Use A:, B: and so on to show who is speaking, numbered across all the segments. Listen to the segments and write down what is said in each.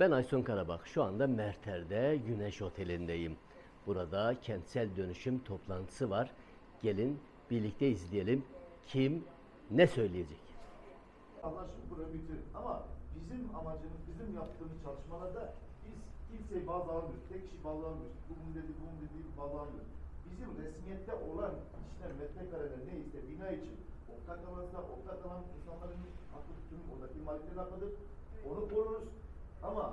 A: Ben Aysun Karabak. Şu anda Merter'de Güneş Oteli'ndeyim. Burada kentsel dönüşüm toplantısı var. Gelin birlikte izleyelim. Kim ne söyleyecek?
B: Anlaşıp burayı bitirin. Ama bizim amacımız, bizim yaptığımız çalışmalarda biz kimseyi baz almıyoruz. Tek kişi baz almıyoruz. Bugün dedi, bugün dedi baz almıyoruz. Bizim resmiyette olan işler, metrekareler neyse bina için ortak alansa ortak alan insanların hakkı tüm oradaki maliklerin hakkıdır. Onu koruruz. Ama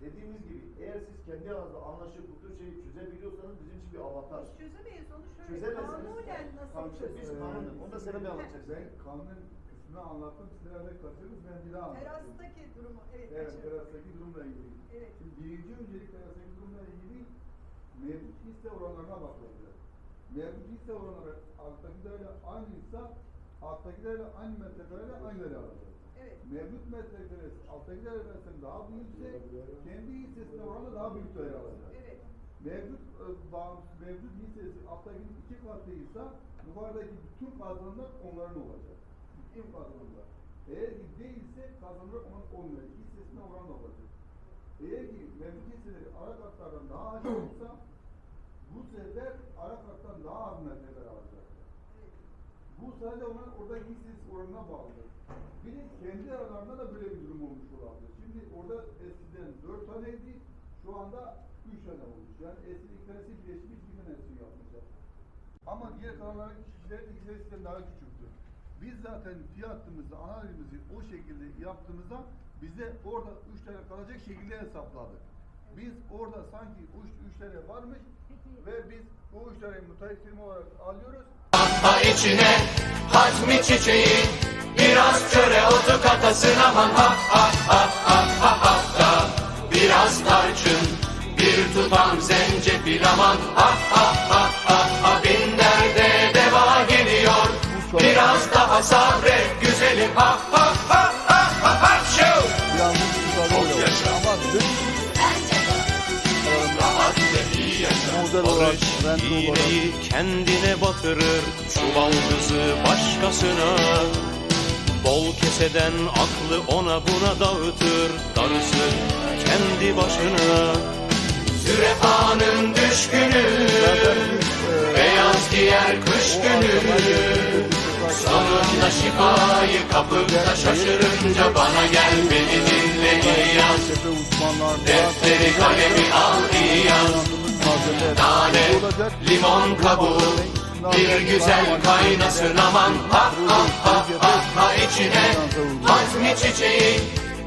B: dediğimiz gibi eğer siz kendi aranızda anlaşıp bu tür şeyi çözebiliyorsanız bizim için bir avantaj.
C: Biz çözemeyiz onu şöyle
B: Çözemezsiniz.
C: kanunen nasıl
B: Tamam, işte biz
C: çözülür?
B: kanunu, onu da Senem Bey anlatacak.
D: Ben kanun kısmını anlattım. Siz herhalde kaçırdınız. Ben bir daha anlatayım.
C: Terastaki durumu evet,
D: Evet,
C: kaçırdım.
D: terastaki durumla ilgili.
C: Evet.
D: Şimdi birinci öncelik terastaki durumla ilgili mevcut hisse oranlarına bakıldı. Mevcut hisse oranları alttakilerle aynıysa alttakilerle aynı metrekareyle aynı alacak.
C: Evet.
D: Mevcut metrekare alttakilerle mesela daha büyükse kendi hissesine oranla daha büyük değer alacak.
C: Evet.
D: Mevcut e, mevcut hissesi alttakinin iki katıysa yukarıdaki bütün kazanımlar onların olacak. Bütün kazanımlar. Eğer ki değilse kazanımlar onun olmuyor. Hissesine oran olacak. Eğer ki mevcut hisseleri ara katlardan daha aşağı olursa bu sefer ara kattan daha az metrekare alacak. Bu sadece onun oradaki hissesi oranına bağlıdır. Bir de kendi aralarında da böyle bir durum olmuş olabilir. Şimdi orada eskiden dört taneydi, şu anda üç tane olmuş. Yani eski iki tanesi birleşmiş bir tanesini yapmışlar. Ama diğer kalanların kişilerin ikisi eskiden daha küçüktü. Biz zaten fiyatımızı, analizimizi o şekilde yaptığımızda bize orada üç tane kalacak şekilde hesapladık. Biz orada sanki üç, üç tane varmış ve biz o üç tane müteahhit firma olarak alıyoruz.
E: İçine hatmi çiçeği Biraz çöre otu katasın aman ha ha ha ha ha ha ha Biraz tarçın bir tutam zencefil aman ha ha ha ha ha Bin derde deva geliyor Biraz daha sabret güzelim ha ha ha ha ha ha! Çok yaşa yaşa
F: Barış iğneyi kendine batırır Çuval kızı başkasına. Bol keseden aklı ona buna dağıtır Darısı kendi başına.
E: Zürefanın düşkünü Beyaz giyer kış günü. Sonunda şifayı kapıp şaşırınca Bana gel beni dinle iyi yaz Defteri kalemi al iyi yaz Nane, limon kabuğu Bir güzel kaynasın aman Ha ha ha ha ha içine Hazmi çiçeği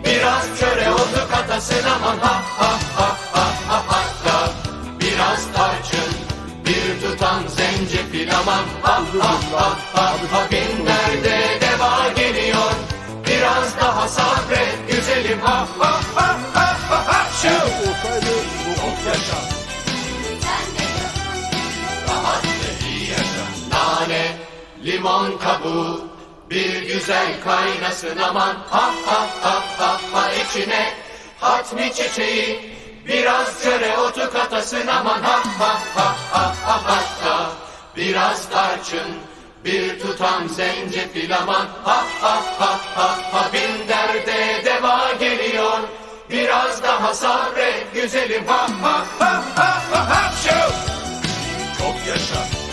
E: Biraz çöre otu katasın aman Ha ha ha ha ha hatta Biraz tarçın Bir tutam zencefil aman Ha ha ha ha ha Bin limon kabuğu, bir güzel kaynasın aman. Ha ha ha ha ha içine hatmi çiçeği, biraz çöre otu katasın aman. Ha ha ha ha ha hatta biraz tarçın, bir tutam zencefil aman. Ha ha ha ha ha bin derde deva geliyor. Biraz daha sabret güzelim ha ha ha ha ha ha! Çok yaşa.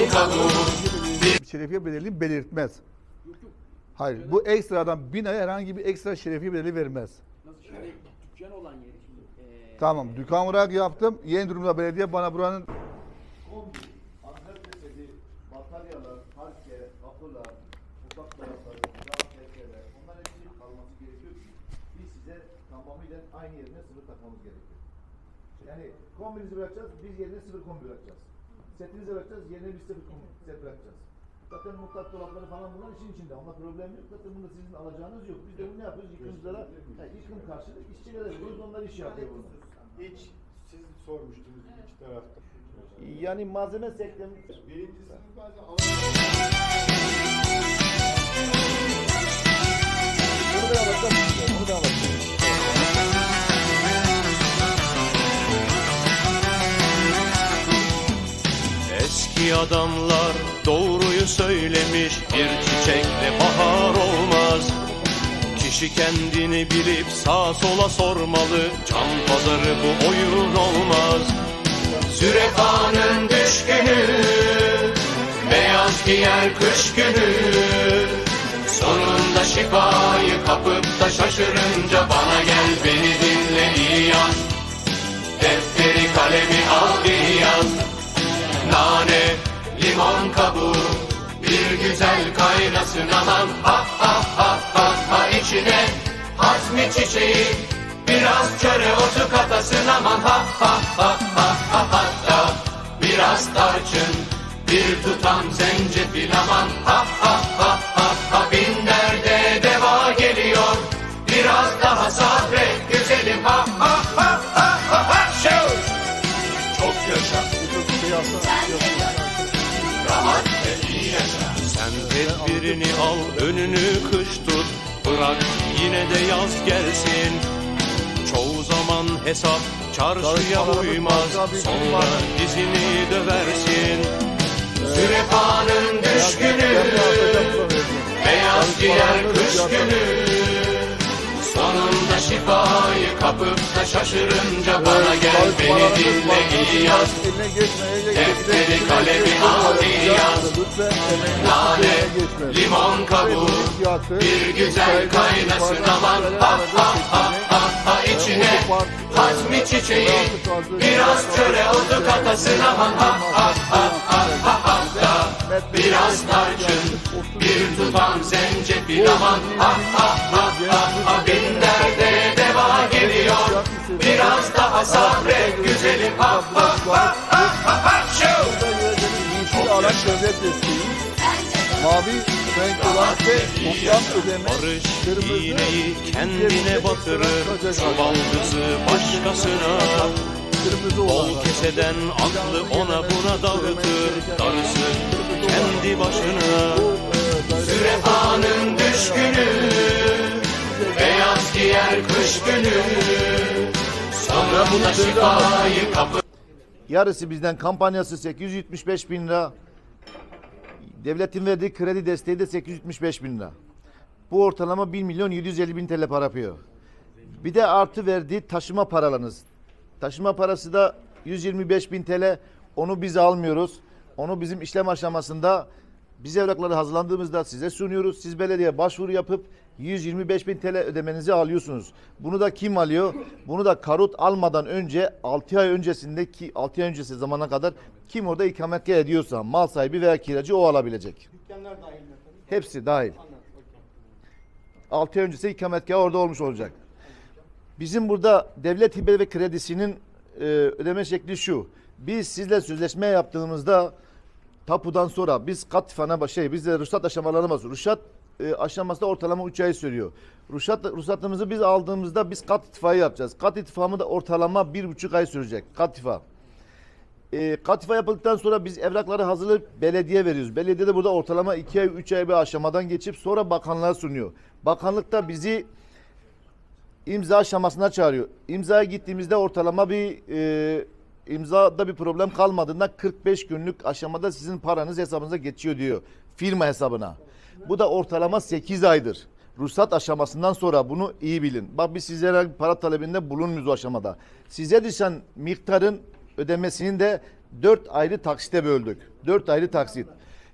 E: Bir
D: Şerefiye bedelini belirtmez. Hayır, bu ekstradan binaya herhangi bir ekstra şerefiye bedeli vermez.
G: Nasıl şimdi dükkan olan yeri şimdi eee
D: Tamam, dükkan olarak yaptım. Yeni durumda belediye bana buranın
B: kombi, Antep cesedi, bataryalar, parke, kapılar, mutfak dolapları, cam pencereler, onların hepsi kalması gerekiyor ki biz size tamamıyla aynı yerine sıfır takmamız gerekiyor. Yani kombinizi bırakacağız, biz yerine sıfır kombi bırakacağız. Setinizi bırakacağız, yerine bir kombi set bırakacağız. Zaten mutfak dolapları falan bunlar işin içinde. Onda problem yok. Zaten bunda sizin alacağınız yok. Biz de bunu ne yapıyoruz? Yıkımcılara, yani yıkım karşılık işçilere veriyoruz. Onlar iş yapıyor bunu.
H: Hiç siz sormuştunuz iki tarafta.
B: Yani malzeme sektörü
H: Birincisi bazen
B: Bunu da anlatacağım. Bunu da anlatacağım.
F: Eski adamlar doğruyu söylemiş Bir çiçekle bahar olmaz. Kişi kendini bilip sağa sola sormalı Can pazarı bu oyun olmaz. Zürefanın düşkünü Beyaz giyer kış günü. Sonunda şifayı kapıp da şaşırınca Bana gel beni dinle iyi yaz Defteri kalemi al limon kabuğu Bir güzel kaynasın aman. Ha ha ha ha ha içine Hazmi çiçeği Biraz çöre otu katasın aman. Ha ha ha ha ha hatta Biraz tarçın Bir tutam zencefil aman. Ha ha ha önünü kış tut. Bırak yine de yaz gelsin. Çoğu zaman hesap çarşıya uymaz. Sonra dizini döversin. Şifayı kapıp da şaşırınca bana gel beni dinle iyi yaz. Defteri kalemi al iyi yaz. Nane, limon kabuğu, bir güzel kaynasın aman ha ha ha ha ha içine hazmi çiçeği, biraz çöre otu katasın aman ha ha ha ha ha ha biraz tarçın, bir tutam zencefil aman ha ha ha ha ha bin daha sabret güzelim ha ha ha ha ha ha!
D: Yeşil alan devlet desteği. Mavi renk olan ise toplam ödeme.
F: Barış
D: kırmızı,
F: iğneyi kendine batırır. Çuvaldızı başkasına.
D: Kırmızı olan
F: Bol keseden aklı ona buna dağıtır. Darısı kendi başına. Zürefanın düşkünü Beyaz giyer kış günü
B: Yarısı bizden kampanyası 875 bin lira. Devletin verdiği kredi desteği de 875 bin lira. Bu ortalama 1 milyon 750 bin TL para yapıyor. Bir de artı verdiği taşıma paralarınız. Taşıma parası da 125 bin TL. Onu biz almıyoruz. Onu bizim işlem aşamasında biz evrakları hazırlandığımızda size sunuyoruz. Siz belediye başvuru yapıp 125 bin TL ödemenizi alıyorsunuz. Bunu da kim alıyor? Bunu da karut almadan önce 6 ay öncesindeki 6 ay öncesi zamana kadar kim orada ikametgah ediyorsa mal sahibi veya kiracı o alabilecek.
G: Dükkanlar dahil mi?
B: Hepsi dahil. 6 ay öncesi ikametgah orada olmuş olacak. Bizim burada devlet hibe ve kredisinin e, ödeme şekli şu. Biz sizle sözleşme yaptığımızda tapudan sonra biz kat fana şey biz de ruhsat aşamalarına basıyoruz. Ruhsat e, aşaması da ortalama 3 ay sürüyor. Ruhsat, ruhsatımızı biz aldığımızda biz kat itfaiye yapacağız. Kat itfamı da ortalama 1,5 ay sürecek. Kat itfa. E, katife yapıldıktan sonra biz evrakları hazırlayıp belediye veriyoruz. Belediye de burada ortalama 2 ay 3 ay bir aşamadan geçip sonra bakanlığa sunuyor. Bakanlık da bizi imza aşamasına çağırıyor. İmzaya gittiğimizde ortalama bir e, imzada bir problem kalmadığında 45 günlük aşamada sizin paranız hesabınıza geçiyor diyor. Firma hesabına. Bu da ortalama 8 aydır. Ruhsat aşamasından sonra bunu iyi bilin. Bak biz sizlere para talebinde bulunmuyoruz o aşamada. Size düşen miktarın ödemesini de 4 ayrı taksite böldük. 4 ayrı taksit.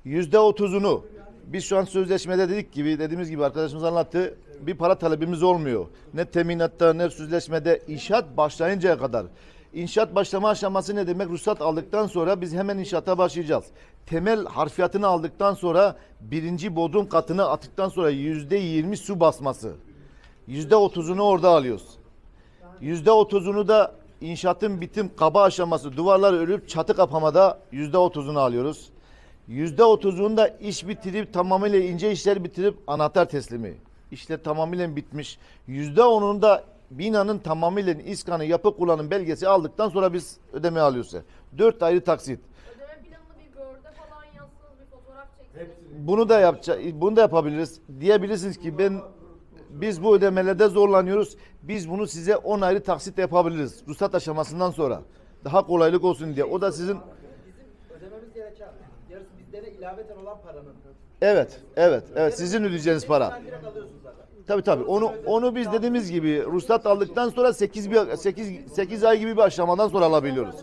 B: Yüzde otuzunu biz şu an sözleşmede dedik gibi dediğimiz gibi arkadaşımız anlattı. Bir para talebimiz olmuyor. Ne teminatta ne sözleşmede inşaat başlayıncaya kadar. İnşaat başlama aşaması ne demek? Ruhsat aldıktan sonra biz hemen inşaata başlayacağız. Temel harfiyatını aldıktan sonra birinci bodrum katını attıktan sonra yüzde yirmi su basması. Yüzde otuzunu orada alıyoruz. Yüzde otuzunu da inşaatın bitim kaba aşaması duvarlar örüp çatı kapamada yüzde otuzunu alıyoruz. Yüzde otuzunu da iş bitirip tamamıyla ince işler bitirip anahtar teslimi. İşler tamamıyla bitmiş. Yüzde onunu da binanın tamamıyla iskanı yapı kullanım belgesi aldıktan sonra biz ödeme alıyoruz. Dört ayrı taksit.
C: Ödeme planını bir Word'e falan yazsanız bir fotoğraf çekseniz.
B: Bunu da yapacağız. Bunu da yapabiliriz. Diyebilirsiniz ki ben biz bu ödemelerde zorlanıyoruz. Biz bunu size 10 ayrı taksit yapabiliriz. Ruhsat aşamasından sonra. Daha kolaylık olsun diye. O da sizin
G: Ödememiz gereken. Yarısı bizlere ilaveten olan paranın.
B: Evet, evet, evet. Sizin ödeyeceğiniz para.
G: Sen direkt alıyorsun zaten.
B: Tabii tabii. Onu onu biz dediğimiz gibi ruhsat aldıktan sonra 8 bir 8 8 ay gibi bir aşamadan sonra alabiliyoruz.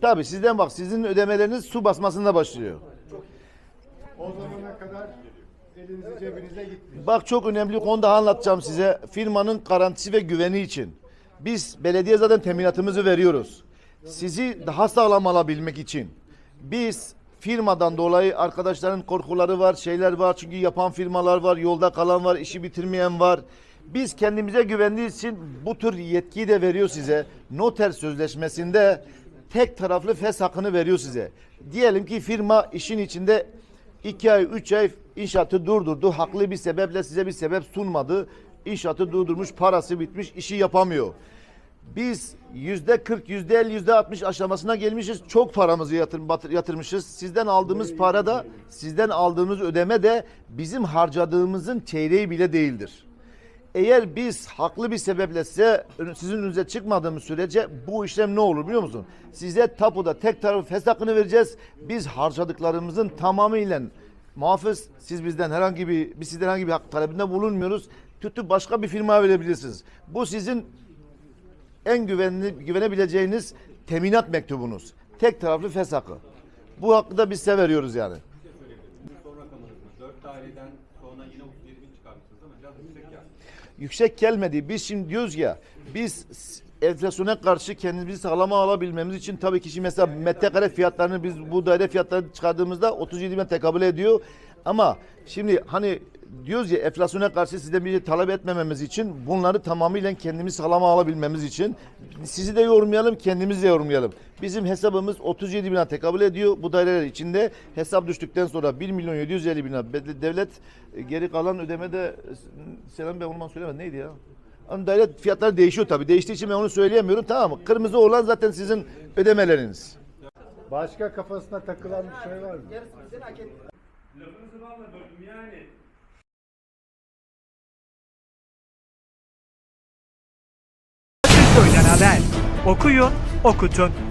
B: Tabii sizden bak sizin ödemeleriniz su basmasında başlıyor.
H: O zamana kadar elinizi cebinize gitmiş.
B: Bak çok önemli bir konu daha anlatacağım size. Firmanın garantisi ve güveni için. Biz belediye zaten teminatımızı veriyoruz. Sizi daha sağlam alabilmek için. Biz firmadan dolayı arkadaşların korkuları var, şeyler var. Çünkü yapan firmalar var, yolda kalan var, işi bitirmeyen var. Biz kendimize güvendiği için bu tür yetkiyi de veriyor size. Noter sözleşmesinde tek taraflı fes hakkını veriyor size. Diyelim ki firma işin içinde iki ay, üç ay inşaatı durdurdu. Haklı bir sebeple size bir sebep sunmadı. İnşaatı durdurmuş, parası bitmiş, işi yapamıyor. Biz yüzde 40, yüzde 50, yüzde 60 aşamasına gelmişiz. Çok paramızı yatır, yatırmışız. Sizden aldığımız para da, sizden aldığımız ödeme de bizim harcadığımızın çeyreği bile değildir. Eğer biz haklı bir sebeple size sizin önünüze çıkmadığımız sürece bu işlem ne olur biliyor musun? Size tapuda tek tarafı fes hakkını vereceğiz. Biz harcadıklarımızın tamamıyla muhafız siz bizden herhangi bir biz sizden herhangi bir hak talebinde bulunmuyoruz. Tutup başka bir firmaya verebilirsiniz. Bu sizin en güvenli, güvenebileceğiniz teminat mektubunuz. Tek taraflı fes hakkı. Bu hakkı da biz size veriyoruz yani.
I: Son rakamınız mı? 4 daireden sonra yine 37 bin çıkarmışsınız ama biraz yüksek yani.
B: yüksek gelmedi. Biz şimdi diyoruz ya biz enflasyona karşı kendimizi sağlama alabilmemiz için tabii ki şimdi mesela metrekare fiyatlarını biz bu daire fiyatlarını çıkardığımızda 37 bin tekabül ediyor. Ama şimdi hani diyoruz ya enflasyona karşı sizden bir şey talep etmememiz için bunları tamamıyla kendimiz sağlama alabilmemiz için sizi de yormayalım kendimizi de yormayalım. Bizim hesabımız 37 bine tekabül ediyor. Bu daireler içinde hesap düştükten sonra 1 milyon 750 bin lira Be- devlet e, geri kalan ödemede e, Selam Bey onu söylemedi neydi ya? Hani daire fiyatları değişiyor tabii. Değiştiği için ben onu söyleyemiyorum tamam mı? Kırmızı olan zaten sizin ödemeleriniz.
H: Başka kafasına takılan bir şey var mı?
I: Lafınızı balla böldüm yani.
J: Haber. Okuyun, okutun.